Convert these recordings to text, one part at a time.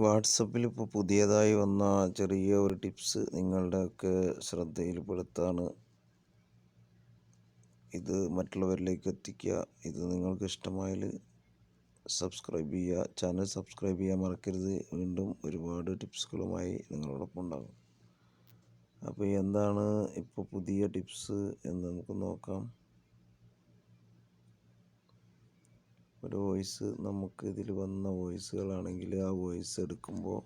വാട്സപ്പിൽ ഇപ്പോൾ പുതിയതായി വന്ന ചെറിയ ഒരു ടിപ്സ് നിങ്ങളുടെയൊക്കെ ശ്രദ്ധയിൽപ്പെടുത്താണ്. ഇത് മറ്റുള്ളവരിലേക്ക് എത്തിക്കുക. ഇത് നിങ്ങൾക്ക് ഇഷ്ടമായാൽ സബ്സ്ക്രൈബ് ചെയ്യുക. ചാനൽ സബ്സ്ക്രൈബ് ചെയ്യാൻ മറക്കരുത്. വീണ്ടും ഒരുപാട് ടിപ്സുകളുമായി നിങ്ങളോടൊപ്പം ഉണ്ടാകും. അപ്പോൾ എന്താണ് ഇപ്പോൾ പുതിയ ടിപ്സ് എന്ന് നമുക്ക് നോക്കാം. ഒരു വോയിസ് നമുക്ക് ഇതിൽ വന്ന വോയിസുകളാണെങ്കിൽ ആ വോയിസ് എടുക്കുമ്പോൾ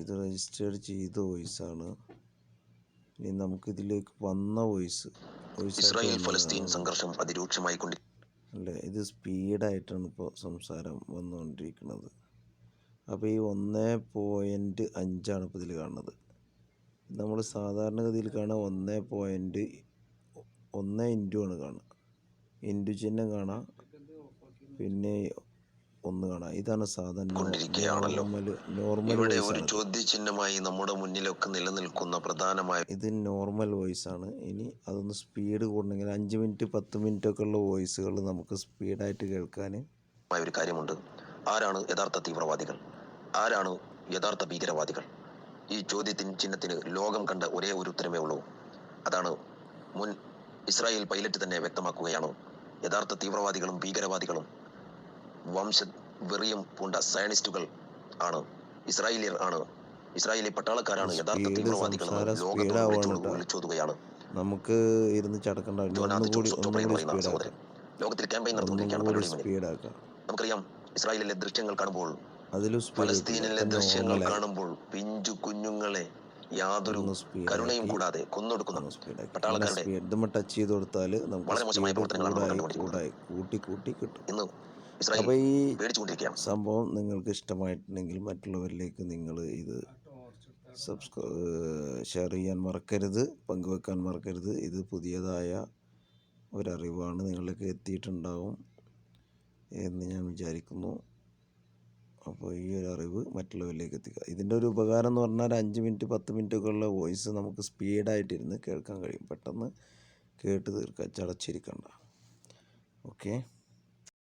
ഇത് രജിസ്റ്റേർഡ് ചെയ്ത വോയിസാണ്. ഇനി നമുക്ക് ഇതിലേക്ക് വന്ന വോയിസ് ഇസ്രായേൽ ഫലസ്തീൻ സംഘർഷം അതിരൂക്ഷമായി കൊണ്ട് അല്ലേ ഇത് സ്പീഡായിട്ടാണ് ഇപ്പോൾ സംസാരം വന്നുകൊണ്ടിരിക്കുന്നത്. അപ്പോൾ ഈ ഒന്ന് പോയിന്റ് അഞ്ചാണ് ഇപ്പോൾ ഇതിൽ കാണുന്നത്. നമ്മൾ സാധാരണഗതിയിൽ കാണുക ഒന്ന് പോയിന്റ് ഒന്ന് ഇന്റു ആണ് കാണുക. ചിഹ്നം കാണാം. പിന്നെ ഒന്ന് കാണാം. ഇതാണ് സാധാരണ. നോർമൽ ഇവിടെ ഒരു ചോദ്യചിഹ്നമായി നമ്മുടെ മുന്നിലൊക്കെ നിലനിൽക്കുന്ന പ്രധാനമായ ഇത് നോർമൽ വോയിസ് ആണ് ഇനി അതൊന്ന് സ്പീഡ് കൂടണമെങ്കിൽ അഞ്ച് മിനിറ്റ് പത്ത് മിനിറ്റ് ഒക്കെ ഉള്ള വോയിസുകൾ നമുക്ക് സ്പീഡായിട്ട് കേൾക്കാൻ. ഒരു കാര്യമുണ്ട്. ആരാണ് യഥാർത്ഥ തീവ്രവാദികൾ? ആരാണ് യഥാർത്ഥ ഭീകരവാദികൾ? ഈ ചോദ്യത്തിന് ചിഹ്നത്തിന് ലോകം കണ്ട ഒരേ ഒരു ഉത്തരമേ ഉള്ളൂ. അതാണ് മുൻ ഇസ്രായേൽ പൈലറ്റ് തന്നെ വ്യക്തമാക്കുകയാണ്. യഥാർത്ഥ തീവ്രവാദികളും ഭീകരവാദികളും വംശ വെറിയും പൂണ്ട സയനിസ്റ്റുകൾ ആണ്. ഇസ്രായേലിയർ ആണ്. ഇസ്രായേലി പട്ടാളക്കാരാണ് യഥാർത്ഥ തീവ്രവാദികൾ. വിളിച്ചോതുകയാണ് നമുക്ക് ഇരുന്ന് ചടക്കണ്ട. ലോകത്തിൽ ക്യാമ്പയിൻ നടത്തുകൊണ്ടിരിക്കുകയാണ് നമുക്കറിയാം ഇസ്രായേലിലെ ദൃശ്യങ്ങൾ കാണുമ്പോൾ ഫലസ്തീനിലെ ദൃശ്യങ്ങൾ കാണുമ്പോൾ പിഞ്ചു കുഞ്ഞുങ്ങളെ യാതൊരു കരുണയും കൂടാതെ കൊന്നൊടുക്കുന്ന. പട്ടാളക്കാരുടെ ടച്ച് ചെയ്ത് കൊടുത്താൽ വളരെ മോശമായ പ്രവർത്തനങ്ങളാണ് കൂടായി നടന്നുകൊണ്ടിരിക്കുന്നത്. കൂടായി കൂട്ടി കൂട്ടി കിട്ടും. ഇന്ന് അപ്പോൾ ഈ സംഭവം നിങ്ങൾക്ക് ഇഷ്ടമായിട്ടുണ്ടെങ്കിൽ മറ്റുള്ളവരിലേക്ക് നിങ്ങൾ ഇത് സബ്സ്ക്രൈ ഷെയർ ചെയ്യാൻ മറക്കരുത് പങ്കുവെക്കാൻ മറക്കരുത്. ഇത് പുതിയതായ ഒരറിവാണ് നിങ്ങളിലേക്ക് എത്തിയിട്ടുണ്ടാവും എന്ന് ഞാൻ വിചാരിക്കുന്നു. അപ്പോൾ ഈ ഒരു അറിവ് മറ്റുള്ളവരിലേക്ക് എത്തിക്കുക. ഇതിന്റെ ഒരു ഉപകാരം എന്ന് പറഞ്ഞാൽ അഞ്ച് മിനിറ്റ് പത്ത് മിനിറ്റൊക്കെയുള്ള വോയിസ് നമുക്ക് സ്പീഡായിട്ടിരുന്ന് കേൾക്കാൻ കഴിയും. പെട്ടെന്ന് കേട്ട് തീർക്കാൻ ചടച്ചിരിക്കണ്ട. ഓക്കെ?